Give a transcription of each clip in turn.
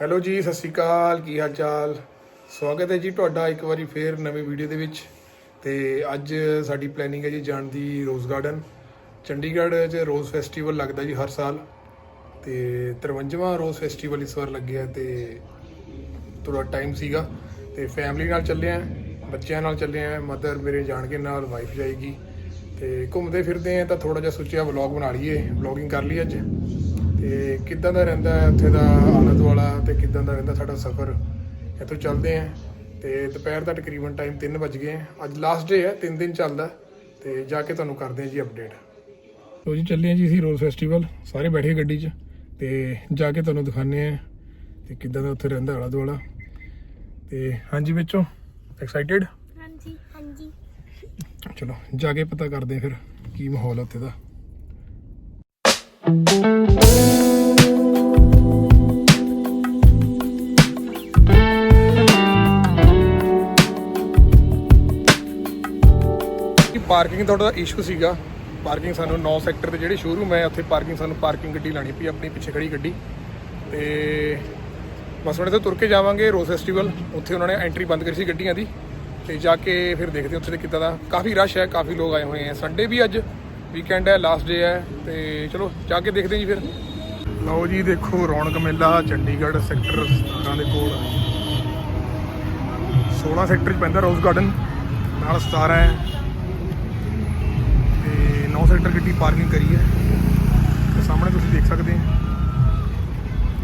Hello ਜੀ, ਸਤਿ ਸ਼੍ਰੀ ਅਕਾਲ, ਕੀ ਹਾਲ ਚਾਲ ਸਵਾਗਤ ਹੈ ਜੀ ਤੁਹਾਡਾ ਇੱਕ ਵਾਰੀ ਫੇਰ ਨਵੀਂ ਵੀਡੀਓ ਦੇ ਵਿੱਚ। ਤੇ ਅੱਜ ਸਾਡੀ ਪਲੈਨਿੰਗ ਹੈ ਜੀ ਜਾਣ ਦੀ ਰੋਜ਼ ਗਾਰਡਨ ਚੰਡੀਗੜ੍ਹ 'ਚ ਰੋਜ਼ ਫੈਸਟੀਵਲ ਲੱਗਦਾ ਜੀ ਹਰ ਸਾਲ। ਤੇ 53ਵਾਂ ਰੋਜ਼ ਫੈਸਟੀਵਲ ਇਸ ਵਾਰ ਲੱਗਿਆ ਤੇ ਥੋੜਾ ਟਾਈਮ ਸੀਗਾ। ਤੇ ਫੈਮਿਲੀ ਨਾਲ ਚੱਲੇ ਆਂ, ਬੱਚਿਆਂ ਨਾਲ ਚੱਲੇ ਆਂ ਮਦਰ ਮੇਰੇ ਜਾਣਗੇ ਨਾਲ ਵਾਈਫ ਜਾਏਗੀ। ਤੇ ਘੁੰਮਦੇ ਫਿਰਦੇ ਆਂ, ਤਾਂ ਥੋੜਾ ਜਿਹਾ ਸੋਚਿਆ ਵਲੌਗ ਬਣਾ ਲਈਏ ਵਲੌਗਿੰਗ ਕਰ ਲਈ ਅੱਜ। ਤੇ ਕਿੱਦਾਂ ਦਾ ਰਹਿੰਦਾ ਹੈ ਉੱਥੇ ਦਾ ਆਲਾ ਦੁਆਲਾ ਤੇ ਕਿੱਦਾਂ ਦਾ ਰਹਿੰਦਾ ਸਾਡਾ ਸਫ਼ਰ? ਇੱਥੋਂ ਚੱਲਦੇ ਆਂ ਤੇ ਦੁਪਹਿਰ ਦਾ ਤਕਰੀਬਨ ਟਾਈਮ 3 ਵਜ ਗਏ। ਅੱਜ ਲਾਸਟ ਡੇ ਹੈ 3 ਦਿਨ ਚੱਲਦਾ ਤੇ ਜਾ ਕੇ ਤੁਹਾਨੂੰ ਕਰਦੇ ਹਾਂ ਜੀ ਅਪਡੇਟ ਲੋ ਜੀ ਚੱਲੇ ਆਂ ਜੀ ਅਸੀਂ ਰੋਜ਼ ਫੈਸਟੀਵਲ ਸਾਰੇ ਬੈਠੇ ਗੱਡੀ 'ਚ ਤੇ ਜਾ ਕੇ ਤੁਹਾਨੂੰ ਦਿਖਾਣੇ ਆ ਤੇ ਕਿੱਦਾਂ ਦਾ ਉੱਥੇ ਰਹਿੰਦਾ ਆਲਾ ਦੁਆਲਾ ਤੇ ਹਾਂਜੀ ਵਿੱਚੋਂ ਐਕਸਾਈਟਿਡ ਹਾਂਜੀ ਹਾਂਜੀ। ਚਲੋ ਜਾ ਕੇ ਪਤਾ ਕਰਦੇ ਆ ਫਿਰ ਕੀ ਮਾਹੌਲ ਹੈ ਉੱਥੇ ਦਾ। ਪਾਰਕਿੰਗ ਦਾ ਥੋੜਾ ਇਸ਼ੂ ਸੀਗਾ। ਪਾਰਕਿੰਗ ਸਾਨੂੰ 9 ਸੈਕਟਰ ਦੇ ਜਿਹੜੇ ਸ਼ੋਰੂਮ ਹੈ, ਉੱਥੇ ਪਾਰਕਿੰਗ ਸਾਨੂੰ ਪਾਰਕਿੰਗ ਗੱਡੀ ਲਾਣੀ ਪਈ, ਆਪਣੀ ਪਿੱਛੇ ਖੜੀ ਗੱਡੀ। ਤੇ ਬਸ ਹੁਣ ਤੋਂ ਤੁਰ ਕੇ ਜਾਵਾਂਗੇ, ਰੋਜ਼ ਫੈਸਟੀਵਲ ਉੱਥੇ ਉਹਨਾਂ ਨੇ ਐਂਟਰੀ ਬੰਦ ਕਰੀ ਸੀ ਗੱਡੀਆਂ ਦੀ। ਤੇ ਜਾ ਕੇ ਫਿਰ ਦੇਖਦੇ ਉੱਥੇ ਦੇ ਕਿੱਦਾਂ ਦਾ। ਕਾਫੀ ਰਸ਼ ਹੈ, ਕਾਫੀ ਲੋਕ ਆਏ ਹੋਏ ਹੈ। ਸੰਡੇ ਵੀ ਅੱਜ ਵੀਕਐਂਡ ਹੈ ਲਾਸਟ ਡੇ ਹੈ। ਤੇ ਚਲੋ, ਜਾ ਕੇ ਦੇਖਦੇ ਜੀ ਫਿਰ। ਲਓ ਜੀ, ਦੇਖੋ ਰੌਣਕ ਮੇਲਾ, ਚੰਡੀਗੜ੍ਹ ਸੈਕਟਰ 17 ਦੇ ਕੋਲ। 16 ਸੈਕਟਰ 'ਚ ਪੈਂਦਾ ਰੋਜ਼ ਗਾਰਡਨ ਨਾਲ 17 ਹੈ। 9 ਸੈਕਟਰ ਗੱਡੀ ਪਾਰਕਿੰਗ ਕਰੀ ਹੈ। ਤੇ ਸਾਹਮਣੇ ਤੁਸੀਂ ਦੇਖ ਸਕਦੇ ਹੋ।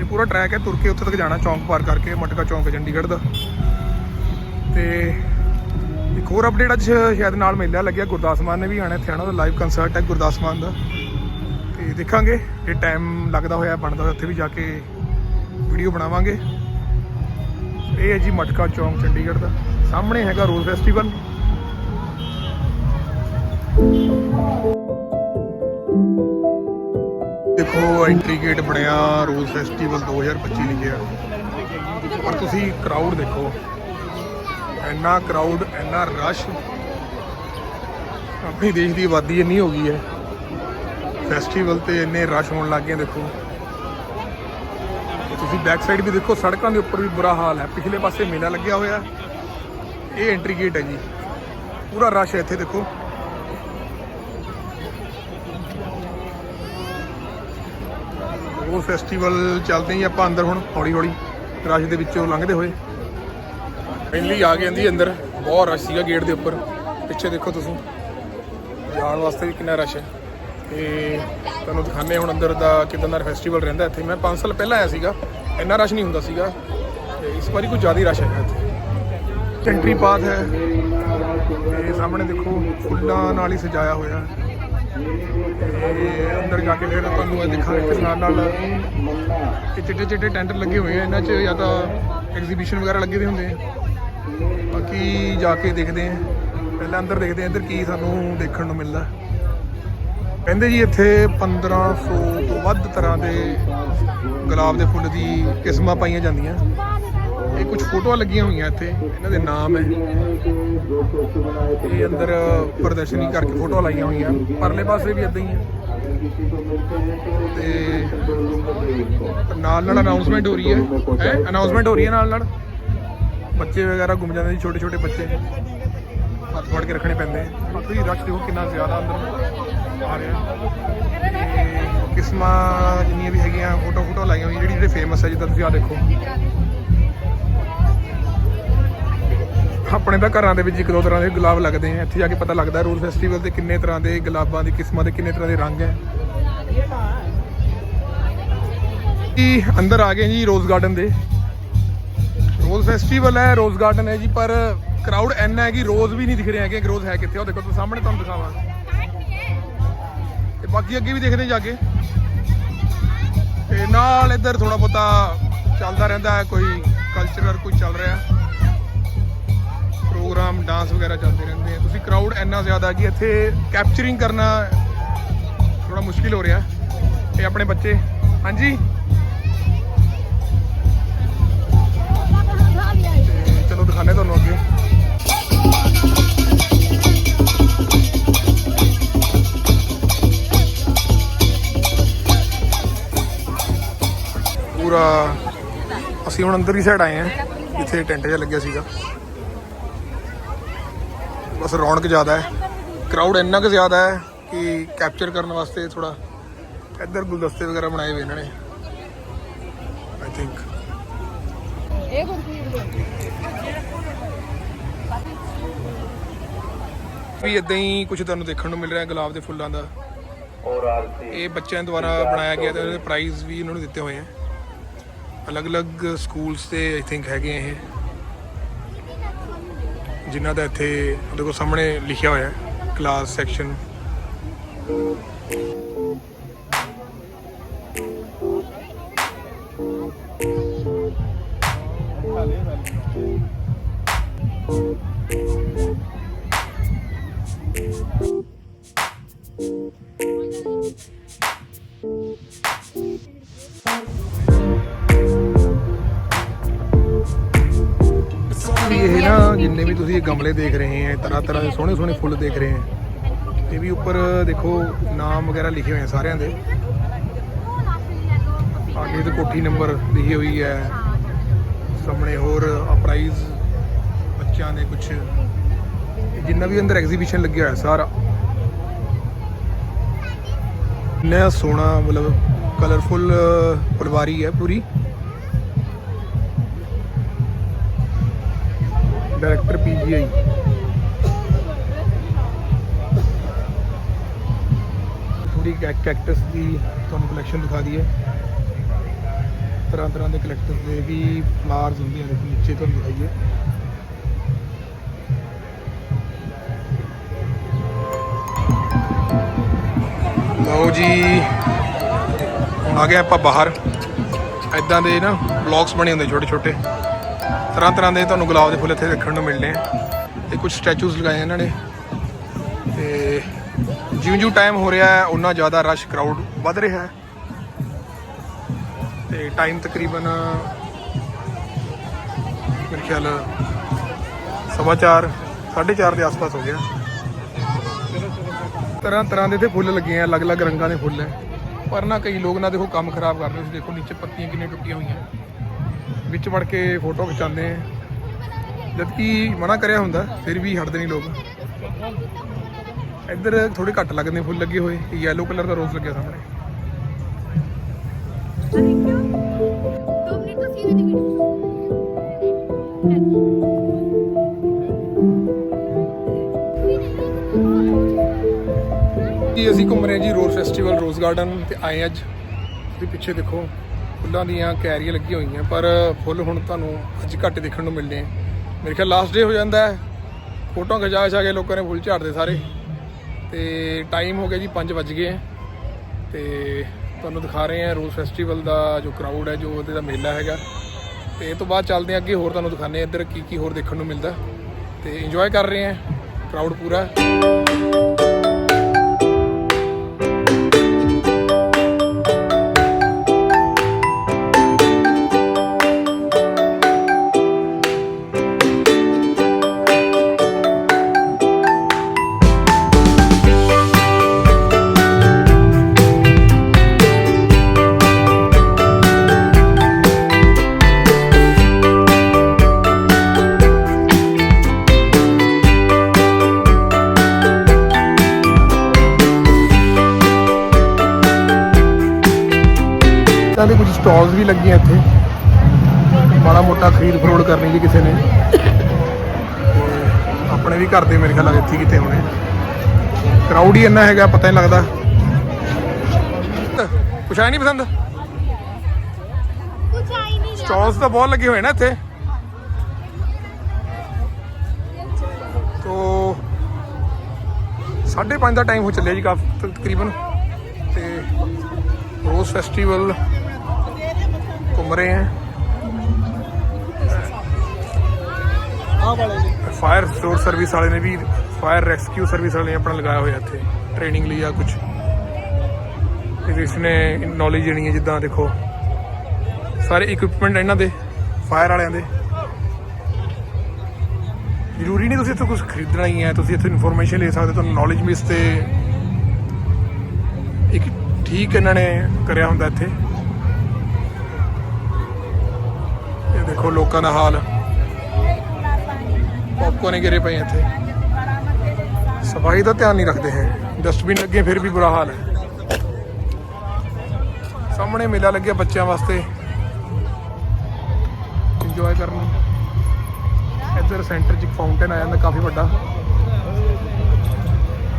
ਇਹ ਪੂਰਾ ਟਰੈਕ ਹੈ, ਤੁਰ ਕੇ ਉੱਥੇ ਤੱਕ ਜਾਣਾ, ਚੌਂਕ ਪਾਰ ਕਰਕੇ, ਮਟਕਾ ਚੌਂਕ ਚੰਡੀਗੜ੍ਹ ਦਾ। ਤੇ ਇੱਕ ਹੋਰ ਅਪਡੇਟ ਅੱਜ ਸ਼ਾਇਦ ਨਾਲ ਮੇਲਾ ਲੱਗਿਆ, ਗੁਰਦਾਸ ਮਾਨ ਨੇ ਵੀ ਆਣਾ ਇੱਥੇ ਆਣਾ ਦਾ ਲਾਈਵ ਕਨਸਰਟ ਹੈ ਗੁਰਦਾਸ ਮਾਨ ਦਾ। ਤੇ ਦੇਖਾਂਗੇ, ਜੇ ਟਾਈਮ ਲੱਗਦਾ ਹੋਇਆ, ਬਣਦਾ ਹੋਇਆ, ਉੱਥੇ ਵੀ ਜਾ ਕੇ ਵੀਡੀਓ ਬਣਾਵਾਂਗੇ। ਇਹ ਹੈ ਜੀ ਮਟਕਾ ਚੌਂਕ, ਚੰਡੀਗੜ੍ਹ ਦਾ। ਸਾਹਮਣੇ ਹੈਗਾ ਰੋਜ਼ ਫੈਸਟੀਵਲ ਦੇਖੋ ਐਂਟਰੀ ਗੇਟ ਬਣਿਆ, ਰੋਜ਼ ਫੈਸਟੀਵਲ 2025 ਲਿਖਿਆ ਪਰ ਤੁਸੀਂ ਕਰਾਊਡ ਦੇਖੋ, ਇੰਨਾ ਕਰਾਊਡ ਇੰਨਾ ਰਸ਼ ਆਪਣੇ ਦੇਸ਼ ਦੀ ਆਬਾਦੀ ਇੰਨੀ ਹੋ ਗਈ ਹੈ। ਫੈਸਟੀਵਲ ਤੇ ਇੰਨੇ ਰਸ਼ ਹੋਣ ਲੱਗ ਗਏ ਦੇਖੋ। ਤੁਸੀਂ ਬੈਕ ਸਾਈਡ ਵੀ ਦੇਖੋ, ਸੜਕਾਂ ਦੇ ਉੱਪਰ ਵੀ ਬੁਰਾ ਹਾਲ ਹੈ। ਪਿਛਲੇ ਪਾਸੇ ਮੇਲਾ ਲੱਗਿਆ ਹੋਇਆ। ਇਹ ਐਂਟਰੀ ਗੇਟ ਹੈ ਜੀ। ਪੂਰਾ ਰਸ਼ ਹੈ ਇੱਥੇ, ਦੇਖੋ। ਉਹ ਫੈਸਟੀਵਲ ਚੱਲਦੇ ਹੀ ਆਪਾਂ ਅੰਦਰ ਹੁਣ ਹੌਲੀ ਹੌਲੀ ਰਸ਼ ਦੇ ਵਿੱਚੋਂ ਲੰਘਦੇ ਹੋਏ। ਪਹਿਲੀ ਆ ਗਏ ਅੰਦੀ ਅੰਦਰ ਬਹੁਤ ਰਸ਼ ਸੀਗਾ ਗੇਟ ਦੇ ਉੱਪਰ। ਪਿੱਛੇ ਦੇਖੋ ਤੁਸੀਂ ਜਾਣ ਵਾਸਤੇ ਵੀ ਕਿੰਨਾ ਰਸ਼ ਹੈ। ਤੇ ਤੁਹਾਨੂੰ ਦਿਖਾਣੇ ਹੁਣ ਅੰਦਰ ਦਾ ਕਿਦਾਂ ਦਾ ਫੈਸਟੀਵਲ ਰਹਿੰਦਾ ਇੱਥੇ। ਮੈਂ 5 ਸਾਲ ਪਹਿਲਾਂ ਆਇਆ ਸੀਗਾ ਇੰਨਾ ਰਸ਼ ਨਹੀਂ ਹੁੰਦਾ ਸੀਗਾ। ਤੇ ਇਸ ਵਾਰੀ ਕੁਝ ਜ਼ਿਆਦਾ ਰਸ਼ ਹੈ ਇੱਥੇ। ਐਂਟਰੀ ਪਾਥ ਹੈ। ਤੇ ਸਾਹਮਣੇ ਦੇਖੋ ਫੁੱਲਾਂ ਨਾਲ ਹੀ ਸਜਾਇਆ ਹੋਇਆ। ਹੈ ਅੰਦਰ ਜਾ ਕੇ ਫਿਰ ਤੁਹਾਨੂੰ ਇਹ ਦਿਖਾਂਗੇ ਕਿ ਨਾਲ ਨਾਲ ਇਹ ਚਿੱਟੇ ਚਿੱਟੇ ਟੈਂਟ ਲੱਗੇ ਹੋਏ ਆ, ਇਹਨਾਂ 'ਚ ਜਾਂ ਤਾਂ ਐਗਜ਼ੀਬਿਸ਼ਨ ਵਗੈਰਾ ਲੱਗੇ ਹੋਏ ਹੁੰਦੇ ਆ। ਬਾਕੀ ਜਾ ਕੇ ਦੇਖਦੇ ਆ। ਪਹਿਲਾਂ ਅੰਦਰ ਦੇਖਦੇ ਆ, ਇੱਧਰ ਕੀ ਸਾਨੂੰ ਦੇਖਣ ਨੂੰ ਮਿਲਦਾ। ਕਹਿੰਦੇ ਜੀ ਇੱਥੇ 1500 ਤੋਂ ਵੱਧ ਤਰ੍ਹਾਂ ਦੇ ਗੁਲਾਬ ਦੇ ਫੁੱਲ ਦੀ ਕਿਸਮਾਂ ਪਾਈਆਂ ਜਾਂਦੀਆਂ। ਇਹ ਕੁਝ ਫੋਟੋਆਂ ਲੱਗੀਆਂ ਹੋਈਆਂ ਇੱਥੇ। ਇਹਨਾਂ ਦੇ ਨਾਮ ਹੈ। ਇਹ ਅੰਦਰ ਪ੍ਰਦਰਸ਼ਨੀ ਕਰਕੇ ਫੋਟੋ ਲਾਈਆਂ ਹੋਈਆਂ। ਪਰਲੇ ਪਾਸੇ ਵੀ ਇਦਾਂ ਹੀ ਹੈ। ਤੇ ਨਾਲ ਨਾਲ ਅਨਾਉਂਸਮੈਂਟ ਹੋ ਰਹੀ ਹੈ। ਹੈ? ਅਨਾਉਂਸਮੈਂਟ ਹੋ ਰਹੀ ਹੈ ਨਾਲ ਨਾਲ? ਬੱਚੇ ਵਗੈਰਾ ਗੁੰਮ ਜਾਂਦੇ ਜੀ, ਛੋਟੇ ਛੋਟੇ ਬੱਚੇ। ਹੱਥ ਫੜ ਕੇ ਰੱਖਣੇ ਪੈਂਦੇ ਆ। ਬਾਕੀ ਰਸ਼ ਦੇਖੋ ਕਿੰਨਾ ਜ਼ਿਆਦਾ ਅੰਦਰ ਆ ਰਿਹਾ। ਕਿਸਮਾਂ ਜਿੰਨੀਆਂ ਵੀ ਹੈਗੀਆਂ ਫੋਟੋ ਫੋਟੋ ਲਾਈਆਂ ਹੋਈਆਂ, ਜਿਹੜੀ ਜਿਹੜੇ ਫੇਮਸ ਹੈ, ਜਿੱਦਾਂ ਤੁਸੀਂ ਆ ਦੇਖੋ। ਆਪਣੇ ਤਾਂ ਘਰਾਂ ਦੇ ਵਿੱਚ ਇੱਕ ਦੋ ਤਰ੍ਹਾਂ ਦੇ ਗੁਲਾਬ ਲੱਗਦੇ ਆ। ਇੱਥੇ ਜਾ ਕੇ ਪਤਾ ਲੱਗਦਾ ਰੋਜ਼ ਫੈਸਟੀਵਲ ਤੇ ਕਿੰਨੇ ਤਰ੍ਹਾਂ ਦੇ ਗੁਲਾਬਾਂ ਦੀ ਕਿਸਮਾਂ ਦੇ ਕਿੰਨੇ ਤਰ੍ਹਾਂ ਦੇ ਰੰਗ ਹੈ ਜੀ, ਅੰਦਰ ਆ ਗਏ ਜੀ ਰੋਜ਼ ਗਾਰਡਨ ਦੇ। ਰੋਜ਼ ਫੈਸਟੀਵਲ ਹੈ ਰੋਜ਼ ਗਾਰਡਨ ਹੈ ਜੀ, ਪਰ ਕਰਾਊਡ ਇੰਨਾ ਹੈ ਕਿ ਰੋਜ਼ ਵੀ ਨਹੀਂ ਦਿਖ ਰਹੇ ਹੈਗੇ। ਕਿ ਰੋਜ਼ ਹੈ ਕਿੱਥੇ ਉਹ ਦੇਖੋ ਤੁਸੀਂ ਸਾਹਮਣੇ ਤੁਹਾਨੂੰ ਦਿਖਾਵਾਂ। ਤੇ ਬਾਕੀ ਅੱਗੇ ਵੀ ਦੇਖਦੇ ਜਾ ਕੇ। ਤੇ ਨਾਲ ਇੱਧਰ ਥੋੜਾ ਬਹੁਤਾ ਚੱਲਦਾ ਰਹਿੰਦਾ ਹੈ, ਕੋਈ ਕਲਚਰਲ ਕੋਈ ਚੱਲ ਰਿਹਾ। ਪ੍ਰੋਗਰਾਮ ਡਾਂਸ ਵਗੈਰਾ ਚੱਲਦੇ ਰਹਿੰਦੇ ਆ ਤੁਸੀਂ ਕਰਾਊਡ ਇੰਨਾ ਜ਼ਿਆਦਾ ਕਿ ਇੱਥੇ ਕੈਪਚਰਿੰਗ ਕਰਨਾ ਥੋੜਾ ਮੁਸ਼ਕਿਲ ਹੋ ਰਿਹਾ ਇਹ ਆਪਣੇ ਬੱਚੇ ਹਾਂਜੀ ਤੇ ਚਲੋ ਦਿਖਾਣੇ ਤੁਹਾਨੂੰ ਅੱਗੇ ਪੂਰਾ ਅਸੀਂ ਹੁਣ ਅੰਦਰ ਹੀ ਸਾਈਡ ਆਏ ਆ ਜਿੱਥੇ ਟੈਂਟ ਜਿਹਾ ਲੱਗਿਆ ਸੀਗਾ ਬਸ ਰੌਣਕ ਜ਼ਿਆਦਾ ਹੈ। ਕਰਾਊਡ ਇੰਨਾ ਕੁ ਜ਼ਿਆਦਾ ਹੈ ਕਿ ਕੈਪਚਰ ਕਰਨ ਵਾਸਤੇ ਥੋੜਾ ਇੱਧਰ ਗੁਲਦਸਤੇ ਵਗੈਰਾ ਬਣਾਏ ਹੋਏ ਇਹਨਾਂ ਨੇ। ਆਈ ਥਿੰਕ ਇਹ ਵੀ ਇਦਾਂ ਹੀ ਕੁਝ ਤੁਹਾਨੂੰ ਦੇਖਣ ਨੂੰ ਮਿਲ ਰਿਹਾ ਗੁਲਾਬ ਦੇ ਫੁੱਲਾਂ ਦਾ। ਇਹ ਬੱਚਿਆਂ ਦੁਆਰਾ ਬਣਾਇਆ ਗਿਆ ਤੇ ਪ੍ਰਾਈਜ਼ ਵੀ ਇਹਨਾਂ ਨੂੰ ਦਿੱਤੇ ਹੋਏ ਆ। ਅਲੱਗ-ਅਲੱਗ ਸਕੂਲਸ ਤੇ ਆਈ ਥਿੰਕ ਹੈਗੇ ਇਹ। ਜਿਨ੍ਹਾਂ ਦਾ ਇੱਥੇ ਦੇਖੋ ਸਾਹਮਣੇ ਲਿਖਿਆ ਹੋਇਆ ਹੈ ਕਲਾਸ ਸੈਕਸ਼ਨ ਨਾ ਜਿੰਨੇ ਵੀ ਤੁਸੀਂ ਇਹ ਗਮਲੇ ਦੇਖ ਰਹੇ ਹੈ, ਤਰ੍ਹਾਂ ਤਰ੍ਹਾਂ ਦੇ ਸੋਹਣੇ ਸੋਹਣੇ ਫੁੱਲ ਦੇਖ ਰਹੇ ਹੈ, ਇਹ ਵੀ ਉੱਪਰ ਦੇਖੋ ਨਾਮ ਵਗੈਰਾ ਲਿਖੇ ਹੋਏ ਆ ਸਾਰਿਆਂ ਦੇ। ਆਗੇ ਤੇ ਕੋਠੀ ਨੰਬਰ ਲਿਖੀ ਹੋਈ ਹੈ। ਸਾਹਮਣੇ ਹੋਰ ਪ੍ਰਾਈਜ਼ ਬੱਚਿਆਂ ਦੇ ਕੁਝ ਜਿੰਨਾ ਵੀ ਅੰਦਰ ਐਗਜ਼ੀਬਿਸ਼ਨ ਲੱਗਿਆ ਹੋਇਆ ਸਾਰਾ। ਇੰਨਾ ਸੋਹਣਾ ਮਤਲਬ ਕਲਰਫੁਲ ਫੁਲਵਾਰੀ ਹੈ ਪੂਰੀ। ਡਾਇਰੈਕਟਰ ਪੀਜੀਆਈ ਪੂਰੀ ਕੈਕਟਸ ਦੀ ਤੁਹਾਨੂੰ ਕਲੈਕਸ਼ਨ ਦਿਖਾ ਦਈਏ। ਤਰ੍ਹਾਂ ਤਰ੍ਹਾਂ ਦੇ ਕਲੈਕਟਰਸ ਦੇ ਵੀ ਫਲਾਵਰਸ ਹੁੰਦੇ ਆ ਨੀਚੇ ਤੁਹਾਨੂੰ ਦਿਖਾਈਏ। ਲਓ ਜੀ ਆ ਗਏ ਆਪਾਂ ਬਾਹਰ। ਐਦਾਂ ਦੇ ਨਾ ਬਲੌਕਸ ਬਣੇ ਹੁੰਦੇ ਛੋਟੇ ਛੋਟੇ ਤਰ੍ਹਾਂ ਤਰ੍ਹਾਂ ਦੇ ਤੁਹਾਨੂੰ ਗੁਲਾਬ ਦੇ ਫੁੱਲ ਇੱਥੇ ਦੇਖਣ ਨੂੰ ਮਿਲਣੇ ਆ। ਤੇ ਕੁਝ ਸਟੈਚੂਜ਼ ਲਗਾਏ ਇਹਨਾਂ ਨੇ। ਤੇ ਜਿਉਂ ਜਿਉਂ ਟਾਈਮ ਹੋ ਰਿਹਾ ਹੈ ਉਨਾ ਜ਼ਿਆਦਾ ਰਸ਼ ਕਰਾਊਡ ਵੱਧ ਰਿਹਾ ਹੈ। ਤੇ ਟਾਈਮ ਤਕਰੀਬਨ ਮੇਰੇ ਖਿਆਲ ਸਵਾ ਚਾਰ, ਸਾਢੇ ਚਾਰ ਦੇ ਆਸ-ਪਾਸ ਹੋ ਗਿਆ। ਤਰ੍ਹਾਂ ਤਰ੍ਹਾਂ ਦੇ ਤੇ ਫੁੱਲ ਲੱਗੇ ਆ ਅਲੱਗ-ਅਲੱਗ ਰੰਗਾਂ ਦੇ ਫੁੱਲ ਹੈ। ਪਰ ਨਾ ਕਈ ਲੋਕ ਨਾ ਦੇਖੋ ਕੰਮ ਖਰਾਬ ਕਰ ਰਹੇ ਸੀ ਦੇਖੋ ਨੀਚੇ ਪੱਤੀਆਂ ਕਿੰਨੀਆਂ ਟੁੱਟੀਆਂ ਹੋਈਆਂ। ਵਿੱਚ ਵੜ ਕੇ ਫੋਟੋ ਖਿਚਾਉਂਦੇ ਆ। ਜਦ ਕਿ ਮਨਾ ਕਰਿਆ ਹੁੰਦਾ, ਫਿਰ ਵੀ ਹਟਦੇ ਨਹੀਂ ਲੋਕ। ਇੱਧਰ ਥੋੜੇ ਘੱਟ ਲੱਗਦੇ, ਫੁੱਲ ਲੱਗੇ ਹੋਏ। ਯੈਲੋ ਕਲਰ ਦਾ ਰੋਜ਼ ਲੱਗਿਆ ਸਾਹਮਣੇ। ਤੁਮਨੇ ਅਸੀਂ ਘੁੰਮ ਰਹੇ ਜੀ ਰੋਜ਼ ਫੈਸਟੀਵਲ, ਰੋਜ਼ ਗਾਰਡਨ ਤੇ ਆਏ ਅੱਜ। ਤੇ ਪਿੱਛੇ ਦੇਖੋ। ਫੁੱਲਾਂ ਦੀਆਂ ਕੈਰੀਆਂ ਲੱਗੀਆਂ ਹੋਈਆਂ, ਪਰ ਫੁੱਲ ਹੁਣ ਤੁਹਾਨੂੰ ਅੱਜ ਘੱਟ ਦੇਖਣ ਨੂੰ ਮਿਲਦੇ ਆ। ਮੇਰੇ ਖਿਆਲ ਲਾਸਟ ਡੇ ਹੋ ਜਾਂਦਾ ਹੈ। ਫੋਟੋਆਂ ਖਿਚਾ ਖਿਚਾ ਕੇ ਲੋਕਾਂ ਨੇ ਫੁੱਲ ਝਾੜਦੇ ਸਾਰੇ। ਤੇ ਟਾਈਮ ਹੋ ਗਿਆ ਜੀ 5 ਵੱਜ ਗਏ ਹੈ ਤੇ ਤੁਹਾਨੂੰ ਦਿਖਾ ਰਹੇ ਹਾਂ ਰੋਜ਼ ਫੈਸਟੀਵਲ ਦਾ ਜੋ ਕਰਾਊਡ ਹੈ, ਜੋ ਉਹਦੇ ਦਾ ਮੇਲਾ ਹੈਗਾ। ਤੇ ਇਹ ਤੋਂ ਬਾਅਦ ਚੱਲਦੇ ਹਾਂ ਅੱਗੇ, ਹੋਰ ਤੁਹਾਨੂੰ ਦਿਖਾਉਂਦੇ ਹਾਂ ਇੱਧਰ ਕੀ ਕੀ ਹੋਰ ਦੇਖਣ ਨੂੰ ਮਿਲਦਾ। ਤੇ ਇੰਜੋਏ ਕਰ ਰਹੇ ਹਾਂ। ਕਰਾਊਡ ਪੂਰਾ। ਇਦਾਂ ਦੇ ਕੁਝ ਸਟਾਲਸ ਵੀ ਲੱਗੀਆਂ ਇੱਥੇ। ਮਾੜਾ ਮੋਟਾ ਖਰੀਦ ਫਰੋੜ ਕਰਨੀ ਜੀ ਕਿਸੇ ਨੇ। ਆਪਣੇ ਵੀ ਘਰ ਦੇ ਮੇਰੇ ਖਿਆਲ ਇੱਥੇ ਕਿਤੇ ਹੋਣੇ। ਕਰਾਊਡ ਹੀ ਇੰਨਾ ਹੈਗਾ ਪਤਾ ਨਹੀਂ ਲੱਗਦਾ। ਕੁਛ ਆਈ ਨਹੀਂ ਪਸੰਦ? ਕੁਛ ਆਈ ਨਹੀਂ ਸਟਾਲਸ ਤਾਂ ਬਹੁਤ ਲੱਗੇ ਹੋਏ ਨਾ ਇੱਥੇ। ਤੋ 5:30 ਦਾ ਟਾਈਮ ਹੋ ਚੱਲਿਆ ਜੀ ਕਾਫੀ ਤਕਰੀਬਨ। ਤੇ ਰੋਜ਼ ਫੈਸਟੀਵਲ ਘੁੰਮ ਰਹੇ ਹਾਂ ਫਾਇਰ ਸਟੋਰ ਸਰਵਿਸ ਵਾਲੇ ਨੇ ਵੀ ਫਾਇਰ ਰੈਸਕਿਊ ਸਰਵਿਸ ਵਾਲੇ ਨੇ ਆਪਣਾ ਲਗਾਇਆ ਹੋਇਆ ਇੱਥੇ ਟ੍ਰੇਨਿੰਗ ਲਈ ਆ ਕੁਝ ਤੇ ਇਸ ਨੇ ਨੌਲੇਜ ਦੇਣੀ ਹੈ ਜਿੱਦਾਂ ਦੇਖੋ। ਸਾਰੇ ਇਕਵਿਪਮੈਂਟ ਇਹਨਾਂ ਦੇ ਫਾਇਰ ਵਾਲਿਆਂ ਦੇ। ਜ਼ਰੂਰੀ ਨਹੀਂ ਤੁਸੀਂ ਇੱਥੋਂ ਕੁਝ ਖਰੀਦਣਾ ਹੀ ਹੈ, ਤੁਸੀਂ ਇੱਥੋਂ ਇਨਫੋਰਮੇਸ਼ਨ ਲੈ ਸਕਦੇ ਤੁਹਾਨੂੰ ਨੌਲੇਜ ਮਿਸ ਤੇ ਇੱਕ ਠੀਕ ਇਹਨਾਂ ਨੇ ਕਰਿਆ ਹੁੰਦਾ ਇੱਥੇ। ਦੇਖੋ ਲੋਕਾਂ ਦਾ ਹਾਲ। ਪੌਪਕੌਰਨ ਗਿਰੇ ਪਏ ਇੱਥੇ। ਸਫ਼ਾਈ ਦਾ ਧਿਆਨ ਨਹੀਂ ਰੱਖਦੇ ਹੈ ਡਸਟਬਿਨ ਲੱਗੇ ਫਿਰ ਵੀ ਬੁਰਾ ਹਾਲ ਹੈ। ਸਾਹਮਣੇ ਮੇਲਾ ਲੱਗਿਆ ਬੱਚਿਆਂ ਵਾਸਤੇ। ਇੰਜੋਏ ਕਰਨ ਨੂੰ। ਇੱਧਰ ਸੈਂਟਰ 'ਚ ਇੱਕ ਫਾਊਂਟੇਨ ਆ ਜਾਂਦਾ, ਕਾਫੀ ਵੱਡਾ।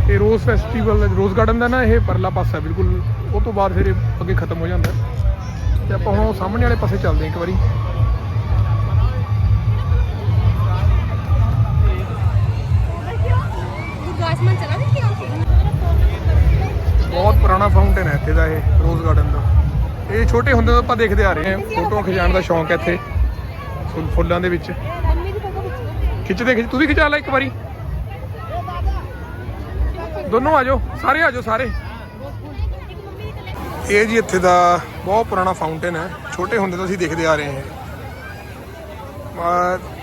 ਇਹ ਰੋਜ਼ ਫੈਸਟੀਵਲ ਰੋਜ਼ ਗਾਰਡਨ ਦਾ ਨਾ ਇਹ ਪਰਲਾ ਪਾਸਾ, ਬਿਲਕੁਲ। ਉਹ ਤੋਂ ਬਾਅਦ ਫਿਰ ਅੱਗੇ ਖਤਮ ਹੋ ਜਾਂਦਾ। ਤੇ ਆਪਾਂ ਹੁਣ ਉਹ ਸਾਹਮਣੇ ਵਾਲੇ ਪਾਸੇ ਚੱਲਦੇ ਹਾਂ ਇੱਕ ਵਾਰੀ। ਗੁਰਦਾਸਮਾਨ ਚਲਾ ਵੀ ਕਿਉਂ? ਬਹੁਤ ਪੁਰਾਣਾ ਫਾਊਂਟੇਨ ਹੈ ਇੱਥੇ ਦਾ ਇਹ ਰੋਜ਼ ਗਾਰਡਨ ਦਾ। ਇਹ ਛੋਟੇ ਹੁੰਦੇ ਤੋਂ ਆਪਾਂ ਦੇਖਦੇ ਆ ਰਹੇ ਹਾਂ। ਫੋਟੋਆਂ ਖਿਚਾਉਣ ਦਾ ਸ਼ੌਂਕ ਹੈ ਇੱਥੇ, ਫੁੱਲਾਂ ਦੇ ਵਿੱਚ। ਖਿੱਚਦੇ ਖਿੱਚ ਤੂੰ ਵੀ ਖਿਚਾ ਲੈ ਇੱਕ ਵਾਰੀ। ਦੋਨੋਂ ਆ ਜਾਓ, ਸਾਰੇ ਆ ਜਾਓ, ਸਾਰੇ। ਇਹ ਜੀ ਇੱਥੇ ਦਾ ਬਹੁਤ ਪੁਰਾਣਾ ਫਾਊਂਟੇਨ ਹੈ। ਛੋਟੇ ਹੁੰਦੇ ਤੋਂ ਅਸੀਂ ਦੇਖਦੇ ਆ ਰਹੇ ਹਾਂ।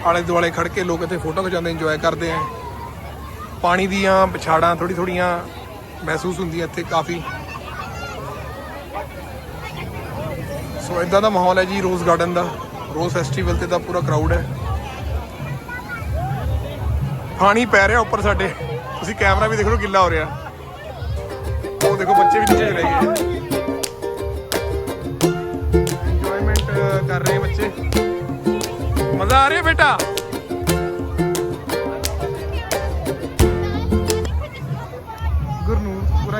ਆਲੇ ਦੁਆਲੇ ਖੜ ਕੇ ਲੋਕ ਇੱਥੇ ਫੋਟੋ ਖਿਚਾਉਂਦੇ ਇੰਜੋਏ ਕਰਦੇ ਆ। ਪਾਣੀ ਦੀਆਂ ਪਛਾੜਾਂ ਥੋੜੀ ਥੋੜੀਆਂ ਮਹਿਸੂਸ ਹੁੰਦੀਆਂ ਇੱਥੇ ਕਾਫੀ। ਸੋ ਇਦਾਂ ਦਾ ਮਾਹੌਲ ਹੈ ਜੀ, ਰੋਜ਼ ਗਾਰਡਨ ਦਾ। ਰੋਜ਼ ਫੈਸਟੀਵਲ ਤੇ ਦਾ ਪੂਰਾ ਕਰਾਊਡ ਹੈ। ਪਾਣੀ ਪੈ ਰਿਹਾ ਉੱਪਰ ਸਾਡੇ। ਤੁਸੀਂ ਕੈਮਰਾ ਵੀ ਦੇਖ ਲਓ ਗਿੱਲਾ ਹੋ ਰਿਹਾ। ਉਹ ਦੇਖੋ, ਬੱਚੇ ਵੀ ਨੀਚੇ ਚਲੇ ਗਏ। ਇੰਜੋਇਮੈਂਟ ਕਰ ਰਹੇ ਬੱਚੇ। ਮਜ਼ਾ ਆ ਰਿਹਾ ਬੇਟਾ?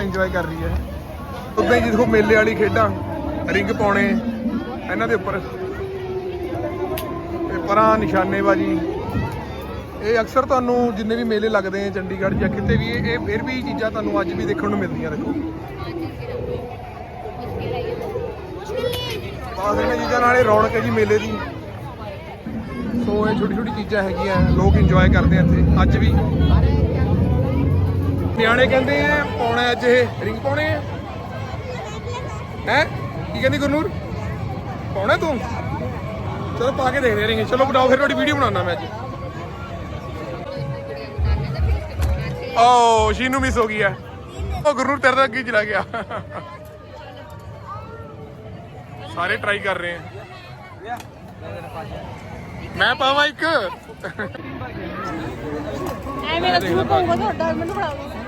ਇੰਜੋਏ ਕਰ ਰਹੀ ਹੈ। ਉਦਾਂ ਹੀ ਜੀ ਦੇਖੋ ਮੇਲੇ ਵਾਲੀ ਖੇਡਾਂ, ਰਿੰਗ ਪਾਉਣੇ, ਇਹਨਾਂ ਦੇ ਉੱਪਰ। ਤੇ ਪਰਾਂ ਨਿਸ਼ਾਨੇਬਾਜ਼ੀ। ਇਹ ਅਕਸਰ ਤੁਹਾਨੂੰ ਜਿੰਨੇ ਵੀ ਮੇਲੇ ਲੱਗਦੇ ਆ ਚੰਡੀਗੜ੍ਹ ਜਾਂ ਕਿਤੇ ਵੀ, ਇਹ ਫਿਰ ਵੀ ਚੀਜ਼ਾਂ ਤੁਹਾਨੂੰ ਅੱਜ ਵੀ ਦੇਖਣ ਨੂੰ ਮਿਲਦੀਆਂ ਦੇਖੋ। ਬਾਸ ਇਹਨਾਂ ਚੀਜ਼ਾਂ ਨਾਲ ਇਹ ਰੌਣਕ ਹੈ ਜੀ ਮੇਲੇ ਦੀ। ਸੋ ਇਹ ਛੋਟੀ ਛੋਟੀ ਚੀਜ਼ਾਂ ਹੈਗੀਆਂ, ਲੋਕ ਇੰਜੋਏ ਕਰਦੇ ਆ ਇੱਥੇ, ਅੱਜ ਵੀ। ਨਿਆਣੇ ਕਹਿੰਦੇ ਆ, ਪਾਉਣਾ ਅੱਜ ਇਹ। ਰਿੰਗ ਪਾਉਣੇ ਆ? ਹੈ? ਕੀ ਕਹਿੰਦੀ ਗੁਰਨੂਰ? ਪਾਉਣਾ ਤੂੰ? ਚਲੋ ਪਾ ਕੇ ਦੇਖਦੇ ਰਿੰਗ। ਚਲੋ ਬਣਾਓ, ਫਿਰ ਤੁਹਾਡੀ ਵੀਡੀਓ ਬਣਾਉਣਾ ਮੈਂ ਅੱਜ। ਓ ਸ਼ੀਨੂ ਮਿਸ ਹੋ ਗਈ ਹੈ ਉਹ ਗੁਰਨੂਰ ਤੇਰੇ ਤੱਕ ਅੱਗੇ ਹੀ ਚਲਾ ਗਿਆ। ਸਾਰੇ ਟਰਾਈ ਕਰ ਰਹੇ ਆ। ਮੈਂ ਪਾਵਾਂ ਇੱਕ। ਐ ਮੇਰਾ ਸੂਟ ਤੁਹਾਡਾ, ਮੈਨੂੰ ਫੜਾਓ ਪਿਆ ਨਹੀਂ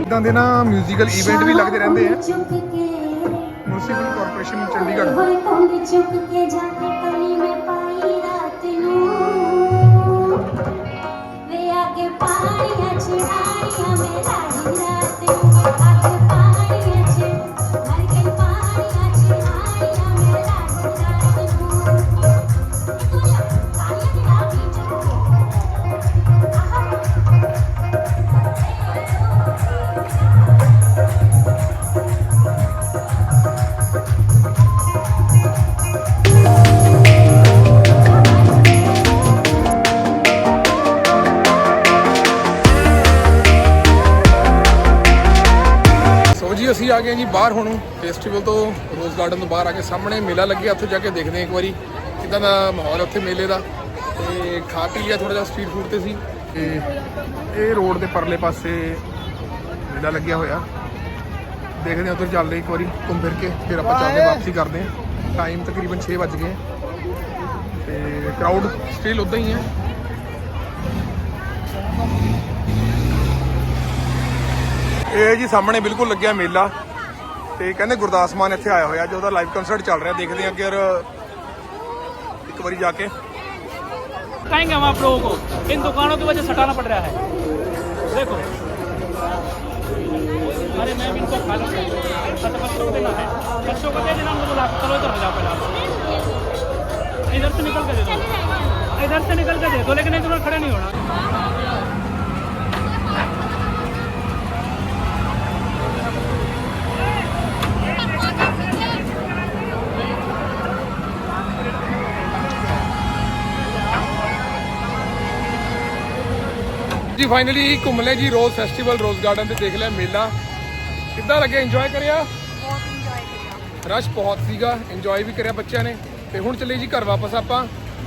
ਇਦਾਂ ਦੇ ਨਾ ਮਿਊਜ਼ੀਕਲ ਇਵੈਂਟ ਵੀ ਲੱਗਦੇ ਰਹਿੰਦੇ ਆ। Municipal corporation Chandigarh. ਵੇ ਅੱਗੇ ਪਾਣੀਆਂ ਚੜਾਈਆਂ ਆ ਗਏ ਜੀ ਬਾਹਰ ਹੁਣ। ਫੈਸਟੀਵਲ ਤੋਂ ਰੋਜ਼ ਗਾਰਡਨ ਤੋਂ ਬਾਹਰ ਆ ਕੇ ਸਾਹਮਣੇ ਮੇਲਾ ਲੱਗਿਆ ਉੱਥੇ ਜਾ ਕੇ ਦੇਖਦੇ ਹਾਂ ਇੱਕ ਵਾਰੀ ਕਿਦਾਂ ਦਾ ਮਾਹੌਲ ਉੱਥੇ ਮੇਲੇ ਦਾ। ਤੇ ਖਾ ਪੀ ਲਿਆ ਥੋੜਾ ਜਿਹਾ ਸਟਰੀਟ ਫੂਡ ਤੇ ਸੀ। ਤੇ ਇਹ ਰੋਡ ਦੇ ਪਰਲੇ ਪਾਸੇ ਮੇਲਾ ਲੱਗਿਆ ਹੋਇਆ। ਦੇਖਦੇ ਹਾਂ ਉੱਧਰ ਚੱਲਦੇ ਇੱਕ ਵਾਰੀ ਘੁੰਮ ਫਿਰ ਕੇ ਫਿਰ ਆਪਾਂ ਚੱਲਦੇ ਵਾਪਸੀ ਕਰਦੇ ਹਾਂ ਟਾਈਮ ਤਕਰੀਬਨ 6 ਵੱਜ ਗਏ। ਤੇ ਕਰਾਊਡ ਸਟਿਲ ਉਦਾਂ ਹੀ ਹੈ ਇਹ ਜੀ ਸਾਹਮਣੇ ਬਿਲਕੁਲ ਲੱਗਿਆ ਮੇਲਾ। ਤੇ ਕਹਿੰਦੇ ਗੁਰਦਾਸ ਮਾਨ ਇੱਥੇ ਆਇਆ ਹੋਇਆ ਜੋ ਉਹਦਾ ਲਾਈਵ ਕਨਸਰਟ ਚੱਲ ਰਿਹਾ ਦੇਖਦੇ ਹਾਂ ਅਗਰ ਇੱਕ ਵਾਰੀ ਜਾ ਕੇ बताएंगे हम आप लोगों को इन दुकानों की वजह से हटाना पड़ रहा है देखो अरे मैं भी इनको खाना चाहिए अच्छा बच्चों को देना है बच्चों को दे देना मुझे ला चलो इधर हो जाओ पहले आप। इधर से निकल के दे दो इधर से निकल के दे दो लेकिन इधर खड़े नहीं होना ਫਾਈਨਲੀ ਘੁੰਮ ਲਿਆ ਜੀ ਰੋਜ਼ ਫੈਸਟੀਵਲ ਰੋਜ਼ ਗਾਰਡਨ ਤੇ ਦੇਖ ਲਿਆ ਮੇਲਾ। ਕਿੱਦਾਂ ਲੱਗਿਆ? ਇੰਜੋਏ ਕਰਿਆ? ਬਹੁਤ ਇੰਜੋਏ ਕੀਤਾ ਰਸ਼ ਬਹੁਤ ਸੀਗਾ ਇੰਜੋਏ ਵੀ ਕਰਿਆ ਬੱਚਿਆਂ ਨੇ। ਤੇ ਹੁਣ ਚੱਲੇ ਜੀ ਘਰ ਵਾਪਸ ਆਪਾਂ।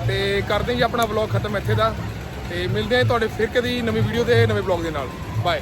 ਤੇ ਕਰਦੇ ਜੀ ਆਪਣਾ ਵਲੌਗ ਖਤਮ ਇੱਥੇ ਦਾ। ਤੇ ਮਿਲਦੇ ਹਾਂ ਤੁਹਾਡੇ ਫਿਰ ਕਦੀ ਨਵੀਂ ਵੀਡੀਓ ਤੇ ਨਵੇਂ ਵਲੌਗ ਦੇ ਨਾਲ। ਬਾਏ